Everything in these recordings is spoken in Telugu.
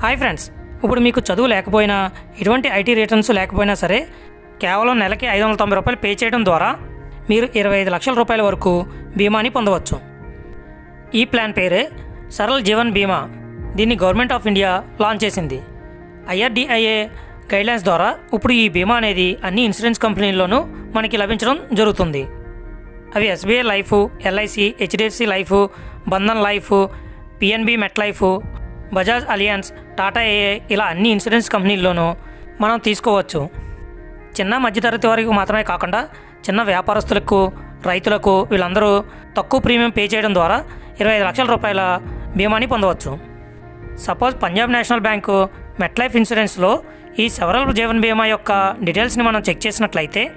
హాయ్ ఫ్రెండ్స్ ఇప్పుడు మీకు చదువు లేకపోయినా ఎటువంటి ఐటీ రిటర్న్స్ లేకపోయినా సరే కేవలం నెలకి ఐదు వందల తొంభై రూపాయలు పే చేయడం ద్వారా మీరు ఇరవై ఐదు లక్షల రూపాయల వరకు బీమాని పొందవచ్చు. ఈ ప్లాన్ పేరే సరల్ జీవన్ బీమా. దీన్ని గవర్నమెంట్ ఆఫ్ ఇండియా లాంచ్ చేసింది. ఐఆర్డిఐఏ గైడ్లైన్స్ ద్వారా ఇప్పుడు ఈ బీమా అనేది అన్ని ఇన్సూరెన్స్ కంపెనీల్లోనూ మనకి లభించడం జరుగుతుంది. అవి SBI life LIC HDFC life Bandhan life PNB Met life Bajaj Allianz Tata ఏఏ ఇలా అన్ని ఇన్సూరెన్స్ కంపెనీల్లోనూ మనం తీసుకోవచ్చు. చిన్న మధ్యతరగతి వారికి మాత్రమే కాకుండా చిన్న వ్యాపారస్తులకు రైతులకు వీళ్ళందరూ తక్కువ ప్రీమియం పే చేయడం ద్వారా ఇరవై ఐదు లక్షల రూపాయల బీమాని పొందవచ్చు. Suppose Punjab national bank MetLife ఇన్సూరెన్స్లో ఈ సెవరల్ జీవన్ బీమా యొక్క డీటెయిల్స్ని మనం చెక్ చేసినట్లయితే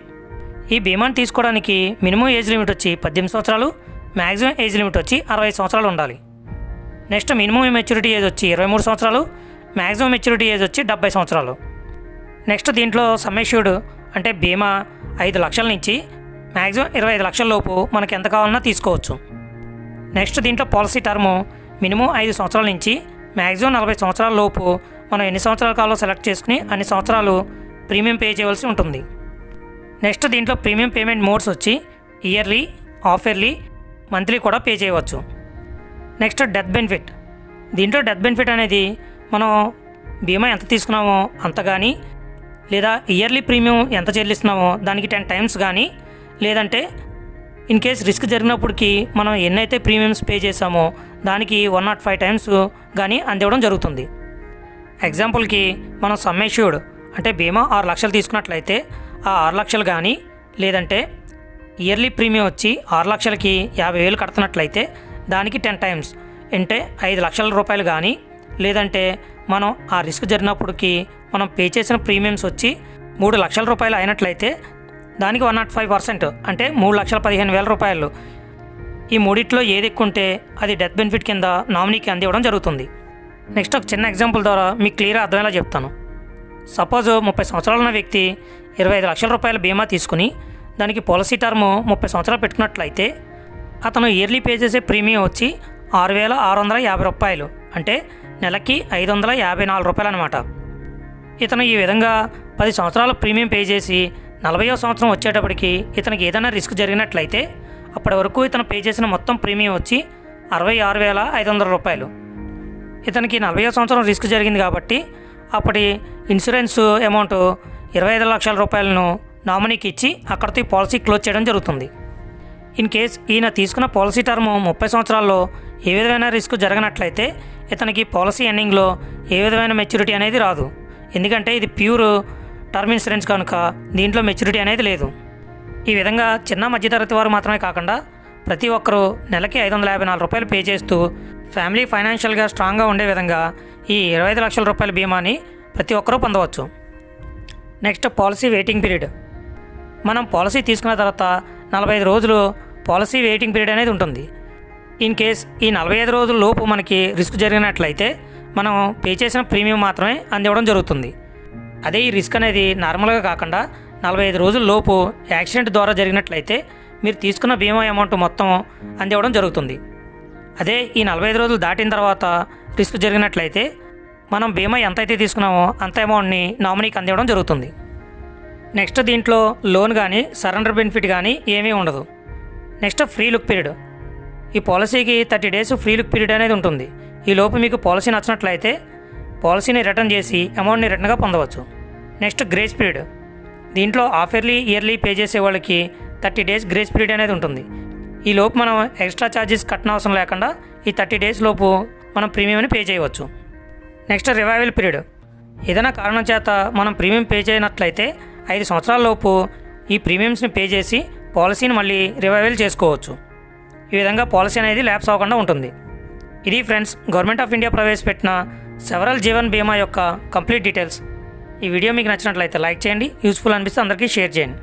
ఈ బీమాని తీసుకోవడానికి మినిమం ఏజ్ లిమిట్ వచ్చి పద్దెనిమిది సంవత్సరాలు మ్యాక్సిమం ఏజ్ లిమిట్ వచ్చి అరవై సంవత్సరాలు ఉండాలి. నెక్స్ట్ మినిమం మెచ్యూరిటీ ఏజ్ వచ్చి ఇరవై మూడు సంవత్సరాలు మ్యాక్సిమం మెచ్యూరిటీ ఏజ్ వచ్చి డెబ్బై సంవత్సరాలు. నెక్స్ట్ దీంట్లో సమ్మేష్యూడ్ అంటే బీమా ఐదు లక్షల నుంచి మ్యాక్సిమం ఇరవై ఐదు లక్షల లోపు మనకి ఎంత కావాలన్నా తీసుకోవచ్చు. నెక్స్ట్ దీంట్లో పాలసీ టర్మ్ మినిమం ఐదు సంవత్సరాల నుంచి మ్యాక్సిమం నలభై సంవత్సరాల లోపు మనం ఎన్ని సంవత్సరాల కావాలో సెలెక్ట్ చేసుకుని అన్ని సంవత్సరాలు ప్రీమియం పే చేయవలసి ఉంటుంది. నెక్స్ట్ దీంట్లో ప్రీమియం పేమెంట్ మోడ్స్ వచ్చి ఇయర్లీ హాఫ్ ఇయర్లీ మంత్లీ కూడా పే చేయవచ్చు. Next death benefit. దీంట్లో డెత్ బెనిఫిట్ అనేది మనం బీమా ఎంత తీసుకున్నామో అంత కానీ లేదా ఇయర్లీ ప్రీమియం ఎంత చెల్లిస్తున్నామో దానికి టెన్ టైమ్స్ కానీ లేదంటే ఇన్ కేస్ రిస్క్ జరిగినప్పటికీ మనం ఎన్నైతే ప్రీమియమ్స్ పే చేసామో దానికి వన్ నాట్ ఫైవ్ టైమ్స్ కానీ అందివ్వడం జరుగుతుంది. ఎగ్జాంపుల్కి మనం సమ్మేష్యూడ్ అంటే బీమా ఆరు లక్షలు తీసుకున్నట్లయితే ఆ ఆరు లక్షలు కానీ లేదంటే ఇయర్లీ ప్రీమియం వచ్చి ఆరు లక్షలకి యాభై వేలు కడుతున్నట్లయితే దానికి టెన్ టైమ్స్. అంటే ఐదు లక్షల రూపాయలు కానీ లేదంటే మనం ఆ రిస్క్ జరిగినప్పటికీ మనం పే చేసిన ప్రీమియమ్స్ వచ్చి మూడు లక్షల రూపాయలు అయినట్లయితే దానికి వన్ నాట్ ఫైవ్ పర్సెంట్ అంటే మూడు లక్షల పదిహేను వేల రూపాయలు. ఈ మూడిట్లో ఏది ఎక్కువ ఉంటే అది డెత్ బెనిఫిట్ కింద నామినీకి అందివ్వడం జరుగుతుంది. నెక్స్ట్ ఒక చిన్న ఎగ్జాంపుల్ ద్వారా మీకు క్లియర్గా అర్థమయ్యేలా చెప్తాను. సపోజ్ ముప్పై సంవత్సరాలు ఉన్న వ్యక్తి ఇరవై ఐదు లక్షల రూపాయల బీమా తీసుకుని దానికి పాలసీ టర్మ్ ముప్పై సంవత్సరాలు పెట్టుకున్నట్లయితే అతను ఇయర్లీ పే చేసే ప్రీమియం వచ్చి ఆరు వేల ఆరు వందల యాభై రూపాయలు. అంటే నెలకి ఐదు వందల యాభై నాలుగు రూపాయలు అనమాట ఇతను ఈ విధంగా పది సంవత్సరాలు ప్రీమియం పే చేసి నలభైవ సంవత్సరం వచ్చేటప్పటికి ఇతనికి ఏదైనా రిస్క్ జరిగినట్లయితే అప్పటి వరకు ఇతను పే చేసిన మొత్తం ప్రీమియం వచ్చి అరవై ఆరు వేల ఐదు వందల రూపాయలు. ఇతనికి నలభైవ సంవత్సరం రిస్క్ జరిగింది కాబట్టి అప్పటి ఇన్సూరెన్స్ అమౌంట్ ఇరవై ఐదు లక్షల రూపాయలను నామినీకి ఇచ్చి అక్కడితో ఈ పాలసీ క్లోజ్ చేయడం జరుగుతుంది. ఇన్ కేస్ ఈయన తీసుకున్న పాలసీ టర్మ్ ముప్పై సంవత్సరాల్లో ఏ విధమైన రిస్క్ జరగనట్లయితే ఇతనికి పాలసీ ఎండింగ్లో ఏ విధమైన మెచ్యూరిటీ అనేది రాదు. ఎందుకంటే ఇది ప్యూర్ టర్మ్ ఇన్సూరెన్స్ కనుక దీంట్లో మెచ్యూరిటీ అనేది లేదు. ఈ విధంగా చిన్న మధ్యతరగతి వారు మాత్రమే కాకుండా ప్రతి ఒక్కరూ నెలకి ఐదు వందల యాభై నాలుగు రూపాయలు పే చేస్తూ ఫ్యామిలీ ఫైనాన్షియల్గా స్ట్రాంగ్గా ఉండే విధంగా ఈ ఇరవై ఐదు లక్షల రూపాయల బీమాని ప్రతి ఒక్కరూ పొందవచ్చు. Next policy waiting period. మనం పాలసీ తీసుకున్న తర్వాత నలభై ఐదు రోజులు పాలసీ వెయిటింగ్ పీరియడ్ అనేది ఉంటుంది. ఇన్ కేస్ ఈ నలభై ఐదు రోజుల లోపు మనకి రిస్క్ జరిగినట్లయితే మనం పే చేసిన ప్రీమియం మాత్రమే అందివ్వడం జరుగుతుంది. అదే ఈ రిస్క్ అనేది నార్మల్గా కాకుండా నలభై ఐదు రోజుల లోపు యాక్సిడెంట్ ద్వారా జరిగినట్లయితే మీరు తీసుకున్న బీమా అమౌంట్ మొత్తం అందివ్వడం జరుగుతుంది. అదే ఈ నలభై ఐదు రోజులు దాటిన తర్వాత రిస్క్ జరిగినట్లయితే మనం బీమా ఎంతైతే తీసుకున్నామో అంత అమౌంట్ని నామినీకి అందివ్వడం జరుగుతుంది. నెక్స్ట్ దీంట్లో లోన్ కానీ సరెండర్ బెనిఫిట్ కానీ ఏమీ ఉండదు. Next free look period. ఈ పాలసీకి thirty days free look period అనేది ఉంటుంది. ఈ లోపు మీకు పాలసీ నచ్చినట్లయితే పాలసీని రిటర్న్ చేసి అమౌంట్ని రిటర్న్గా పొందవచ్చు. Next grace period. దీంట్లో హాఫ్ ఇయర్లీ ఇయర్లీ పే చేసే వాళ్ళకి థర్టీ డేస్ గ్రేస్ పీరియడ్ అనేది ఉంటుంది. ఈ లోపు మనం ఎక్స్ట్రా ఛార్జెస్ కట్టిన అవసరం లేకుండా ఈ థర్టీ డేస్ లోపు మనం ప్రీమియంని పే చేయవచ్చు. Next revival period. ఏదైనా కారణం చేత మనం ప్రీమియం పే చేయనట్లయితే ఐదు సంవత్సరాల లోపు ఈ ప్రీమియమ్స్ని పే చేసి పాలసీని మళ్ళీ రివైవల్ చేసుకోవచ్చు. ఈ విధంగా పాలసీ అనేది ల్యాప్స్ అవ్వకుండా ఉంటుంది. ఇది ఫ్రెండ్స్ గవర్నమెంట్ ఆఫ్ ఇండియా ప్రవేశపెట్టిన సెవరల్ జీవన్ బీమా యొక్క కంప్లీట్ డీటెయిల్స్. ఈ వీడియో మీకు నచ్చినట్లయితే లైక్ చేయండి. యూస్ఫుల్ అనిపిస్తే అందరికీ షేర్ చేయండి.